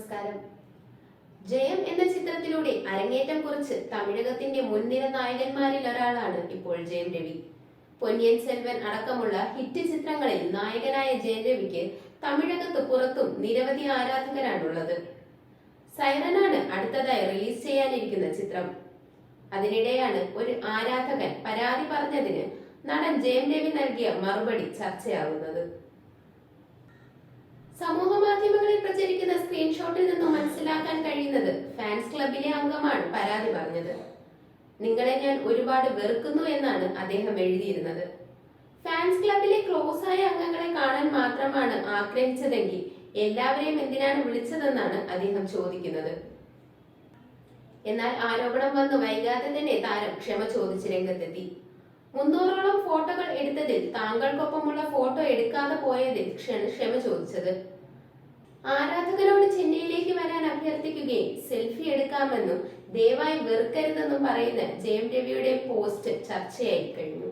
നമസ്കാരം. ജയം എന്ന ചിത്രത്തിലൂടെ അരങ്ങേറ്റം കുറിച്ച് തമിഴകത്തിന്റെ മുൻനിര നായകന്മാരിൽ ഒരാളാണ് ഇപ്പോൾ ജയം രവി. പൊന്നിയൻ സെൽവൻ അടക്കമുള്ള ഹിറ്റ് ചിത്രങ്ങളിൽ നായകനായ ജയം രവിക്ക് തമിഴകത്ത് പുറത്തും നിരവധി ആരാധകരാണുള്ളത്. സൈറനാണ് അടുത്തതായി റിലീസ് ചെയ്യാനിരിക്കുന്ന ചിത്രം. അതിനിടെയാണ് ഒരു ആരാധകൻ പരാതി പറഞ്ഞതിന് നടൻ ജയം രവി നൽകിയ മറുപടി ചർച്ചയാകുന്നത് അംഗമാണ് പരാതി പറഞ്ഞത്. നിങ്ങളെ ഞാൻ ഒരുപാട് വെറുക്കുന്നു എന്നാണ് അദ്ദേഹം എഴുതിയിരുന്നത്. ഫാൻസ് ക്ലബിലെ ക്ലോസ് ആയ അംഗങ്ങളെ കാണാൻ മാത്രമാണ് ആഗ്രഹിച്ചതെങ്കിൽ എല്ലാവരെയും എന്തിനാണ് വിളിച്ചതെന്നാണ് അദ്ദേഹം ചോദിക്കുന്നത്. എന്നാൽ ആരോപണം വന്ന് വൈകാതെ തന്നെ താരം ക്ഷമ ചോദിച്ച് രംഗത്തെത്തി. മുന്നൂറോളം ഫോട്ടോകൾ എടുത്തതിൽ താങ്കൾക്കൊപ്പമുള്ള ഫോട്ടോ എടുക്കാതെ പോയതിൽ ക്ഷമ ചോദിച്ചത്. ആരാധകരോട് ചെന്നൈയിലേക്ക് വരാൻ അഭ്യർത്ഥിക്കുകയും സെൽഫി എടുക്കാമെന്നും ദയവായി വെറുക്കരുതെന്നും പറയുന്ന ജയം രവിയുടെ പോസ്റ്റ് ചർച്ചയായി കഴിഞ്ഞു.